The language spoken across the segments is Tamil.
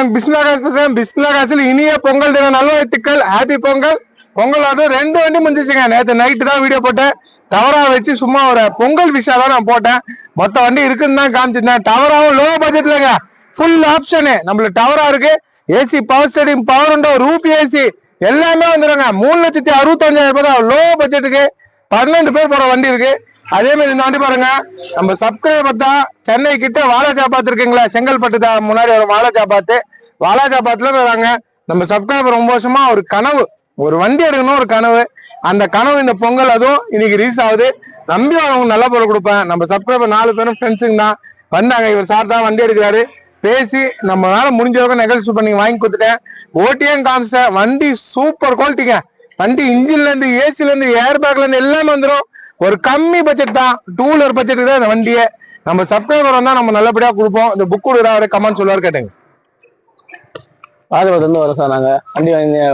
நான் பிஸ்மிலா பேசுறேன் இனிய பொங்கல் தின நல்வாழ்த்துக்கள். ஹாப்பி பொங்கல். பொங்கல் ஆட்டம் ரெண்டு வண்டி முடிஞ்சிச்சுங்க. நேற்று நைட்டு தான் வீடியோ போட்டேன். டவரா வச்சு சும்மா ஒரு பொங்கல் விஷா தான் நான் போட்டேன். மொத்த வண்டி இருக்குன்னு தான் காமிச்சிருந்தேன். டவராவும் லோ பட்ஜெட்லங்க ஃபுல் ஆப்ஷனு நம்மளுக்கு டவரா இருக்கு. AC power steering power window roof AC எல்லாமே வந்துடுங்க மூணு லட்சத்தி அறுபத்தஞ்சாயிரம் ரூபாய் லோ பட்ஜெட்டுக்கு பன்னெண்டு பேர் போகிற வண்டி இருக்குது அதே மாதிரி இந்த வண்டி பாருங்க நம்ம சப்ஸ்கிரைபர் தான் சென்னை கிட்ட வாலாஜாபாத் இருக்குங்களா? செங்கல்பட்டு தான் முன்னாடி ஒரு வாலாஜாபாத் வாலாஜாபாத்ல வராங்க. நம்ம சப்ஸ்கிரைபர் ரொம்ப வருஷமா ஒரு கனவு. ஒரு வண்டி எடுக்கணும் ஒரு கனவு. அந்த கனவு இந்த பொங்கல் அதுவும் இன்னைக்கு ரீஸ் ஆகுது. நம்பி அவங்க நல்ல பொருள் கொடுப்பேன். நம்ம சப்ஸ்கிரைபர் நாலு பேரும் ஃப்ரெண்ட்ஸுங்க தான். வந்தாங்க இவர் சார் தான் வண்டி எடுக்கிறாரு. பேசி நம்மளால மேல முடிஞ்ச வரைக்கும் நெகழ்ச்சி பண்ணி வாங்கி கொடுத்துட்டேன். ஓட்டியும் காமிச்சேன். வண்டி சூப்பர் குவாலிட்டிங்க வண்டி இன்ஜின்ல இருந்து ஏசில இருந்து ஏர் பேக்ல இருந்து எல்லாமே வந்துடும் ஒரு கம்மி பட்ஜெட் தான். டூ வீலர் பட்ஜெட் தான் இந்த வண்டியை. நம்ம சப்ஸ்கிரைபர் வந்தா நம்ம நல்லபடியா கொடுப்போம். இந்த புக் கொடுக்குறா அவரு கமெண்ட் சொல்லுவாரு கேட்டுங்க. ஆதரவு வந்து வரோம் சார் நாங்க வண்டி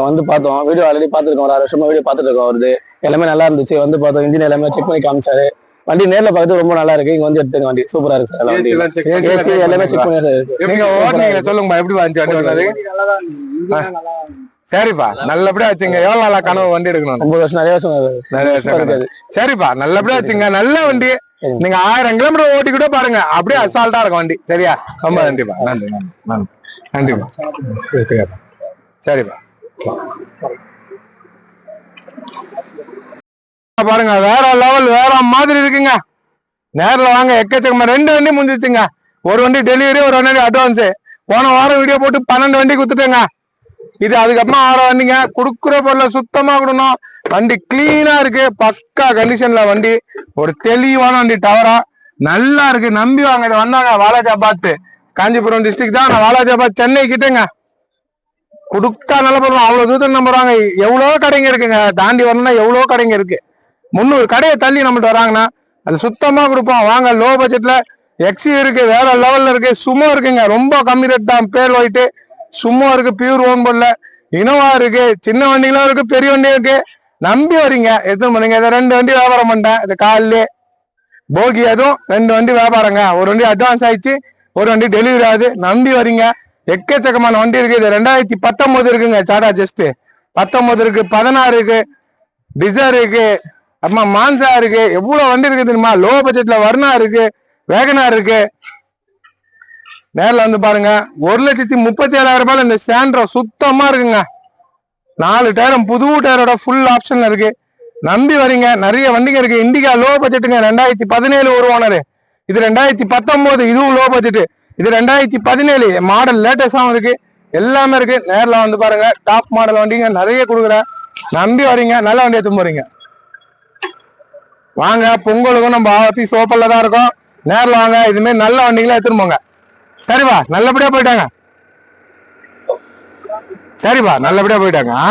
வந்து பார்த்தோம். வீடியோ ஆல்ரெடி பார்த்துருக்கோம். ஒரு ஆறு வருஷமா வீடியோ பார்த்துட்டு இருக்கோம் வருது எல்லாமே நல்லா இருந்துச்சு. வந்து பார்த்தோம். இன்ஜின் எல்லாமே செக் பண்ணி காமிச்சாரு. வண்டி நேர்ல பார்த்து ரொம்ப நல்லா இருக்கு. இங்க வந்து எடுத்துங்க வண்டி. சூப்பரா இருக்கு சார் வண்டி ஏசி எல்லாமே செக் பண்ணி இருக்கு நீங்க ஓட்டுனீங்க சொல்லுங்கப்பா. எப்படி வந்துச்சு வண்டி சரிப்பா. நல்லபடியா வச்சுங்க. எவ்வளவு நாளா கனவு வண்டி எடுக்கணும் ஒன்பது வருஷம் நிறைய வருஷம். நிறைய வருஷம் சரிப்பா. நல்லபடியா வச்சுங்க. நல்ல வண்டி. நீங்க ஆயிரம் கிலோமீட்டர் ஓட்டி கூட பாருங்க. அப்படியே அசால்ட்டா இருக்கும் வண்டி. சரியா? ரொம்ப நன்றிப்பா. நன்றி நன்றி நன்றி. நன்றிப்பா. சரிப்பா சரிப்பா. பாருங்க. வேற லெவல் வேற மாதிரி இருக்குங்க. நேர்ல வாங்க. எக்கச்சக்கமா ரெண்டு வண்டி முடிஞ்சிச்சுங்க. ஒரு வண்டி டெலிவரி ஒரு வண்டி அட்வான்ஸ் போன வாரம் வீடியோ போட்டு பன்னெண்டு வண்டி கொடுத்துட்டேங்க. இது அதுக்கப்புறம் ஆற வண்டிங்க குடுக்குற பொருளை சுத்தமா கொடுக்கணும். வண்டி கிளீனா இருக்கு. பக்கா கண்டிஷன்ல வண்டி. ஒரு தெளிவான வண்டி டவரா நல்லா இருக்கு. நம்பி வாங்க. இது வந்தாங்க வாலாஜாபாத் காஞ்சிபுரம் டிஸ்ட்ரிக்ட் தான். நான் வாலாஜாபாத் சென்னை கிட்டேங்க. குடுக்கா நல்ல பொருள் அவ்வளவு தூரம் நம்புறாங்க எவ்வளவு கடைங்க இருக்குங்க. தாண்டி வரணும்னா எவ்வளவு கடைங்க இருக்கு. முந்நூறு கடையை தள்ளி நம்மள்ட்ட வராங்கன்னா அது சுத்தமா கொடுப்போம். வாங்க லோ பட்ஜெட்ல எக்ஸி இருக்கு. வேற லெவல்ல இருக்கு. சுமோ இருக்குங்க. ரொம்ப கம்மி ரேட் தான். பேர் ஒயிட்டு சும்மா இருக்கு பியூர் ஓன் பண்ணல இனோவா இருக்கு சின்ன வண்டிகளும் இருக்கு பெரிய வண்டியும் இருக்கு. நம்பி வரீங்க. எத்தனை பண்ணுங்க இதை ரெண்டு வண்டி வியாபாரம் பண்ணிட்டேன். இது காலிலே போகி அதுவும் ரெண்டு வண்டி வியாபாரங்க. ஒரு வண்டி அட்வான்ஸ் ஆயிடுச்சு ஒரு வண்டி டெலிவரி ஆகுது. நம்பி வரீங்க. எக்கச்சக்கமான வண்டி இருக்கு. இது ரெண்டாயிரத்தி பத்தொன்பது இருக்குங்க டாடா ஜஸ்ட் பத்தொன்பது இருக்கு பதினாறு இருக்கு டிசர் இருக்கு அப்புறமா மான்சா இருக்கு. எவ்வளவு வண்டி இருக்கு தெரியுமா? லோ பட்ஜெட்ல வர்ணா இருக்கு வேகனார் இருக்கு. நேரில் வந்து பாருங்க. ஒரு லட்சத்தி முப்பத்தி ஏழாயிரம் ரூபாயில இந்த சாண்ட்ரோ சுத்தமா இருக்குங்க. நாலு டயரும் புது டயரோட ஃபுல் ஆப்ஷன்ல இருக்கு. நம்பி வரீங்க. நிறைய வண்டிங்க இருக்கு. இண்டிகா லோ பட்ஜெட்டுங்க ரெண்டாயிரத்தி பதினேழு ஒரு ஓனர் இது ரெண்டாயிரத்தி பத்தொன்பது இதுவும் லோ பட்ஜெட் இது ரெண்டாயிரத்தி பதினேழு. மாடல் லேட்டஸ்டாகவும் இருக்கு. எல்லாமே இருக்கு. நேரில் வந்து பாருங்க. டாப் மாடல் வண்டிங்க நிறைய கொடுக்குறேன். நம்பி வரீங்க. நல்ல வண்டி எடுத்து போறீங்க. வாங்க பொங்கலுக்கும் நம்ம ஆஃபீஸ் ஓப்பன்ல தான் இருக்கோம். நேரில் வாங்க. இதுமாரி நல்ல வண்டிங்களா எடுத்துன்னு போங்க. சரிப்பா நல்லபடியா போயிட்டாங்க. சரிப்பா நல்லபடியா போயிட்டாங்க. ஆ?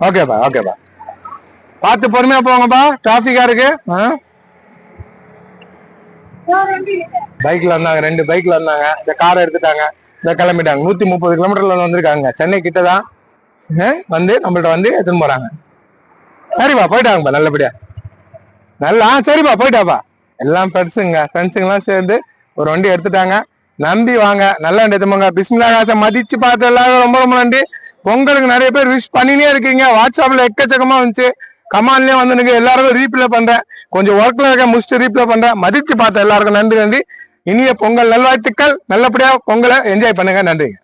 ஓகேப்பா ஓகேப்பா. பார்த்து பொறுமையா போங்கப்பா. டிராபிக்கா இருக்கு. பைக்ல வந்தாங்க ரெண்டு பைக்ல வந்தாங்க. இந்த காரை எடுத்துட்டாங்க. இந்த கிளம்பிட்டாங்க. நூத்தி முப்பது கிலோமீட்டர்ல வந்திருக்காங்க. சென்னை கிட்டதான் வந்து நம்மள்ட்ட வந்து எடுத்துன்னு போறாங்க. சரிப்பா போயிட்டாங்கப்பா நல்லபடியா. நல்லா ஆ, சரிப்பா போயிட்டாப்பா. எல்லாம் ஃப்ரெண்ட்ஸுங்க ஃப்ரெண்ட்ஸுங்கெல்லாம் சேர்ந்து ஒரு வண்டி எடுத்துட்டாங்க. நம்பி வாங்க. நல்லா எடுத்துமாங்க பிஸ்மிலா காசை மதிச்சு பார்த்து எல்லாரும் ரொம்ப ரொம்ப நன்றி. பொங்கலுக்கு நிறைய பேர் விஷ் பண்ணினே இருக்கீங்க. வாட்ஸ்அப்ல எக்கச்சக்கமா வந்துச்சு. கமான்லயே வந்து எனக்கு எல்லாருக்கும் ரீப்ளே பண்றேன். கொஞ்சம் ஒர்க்ல இருக்க முடிச்சுட்டு ரீப்ளே பண்றேன். மதிச்சு பார்த்த எல்லாருக்கும் நன்றி நன்றி. இனிய பொங்கல் நல்வாழ்த்துக்கள். நல்லபடியா பொங்கலை என்ஜாய் பண்ணுங்க. நன்றிங்க.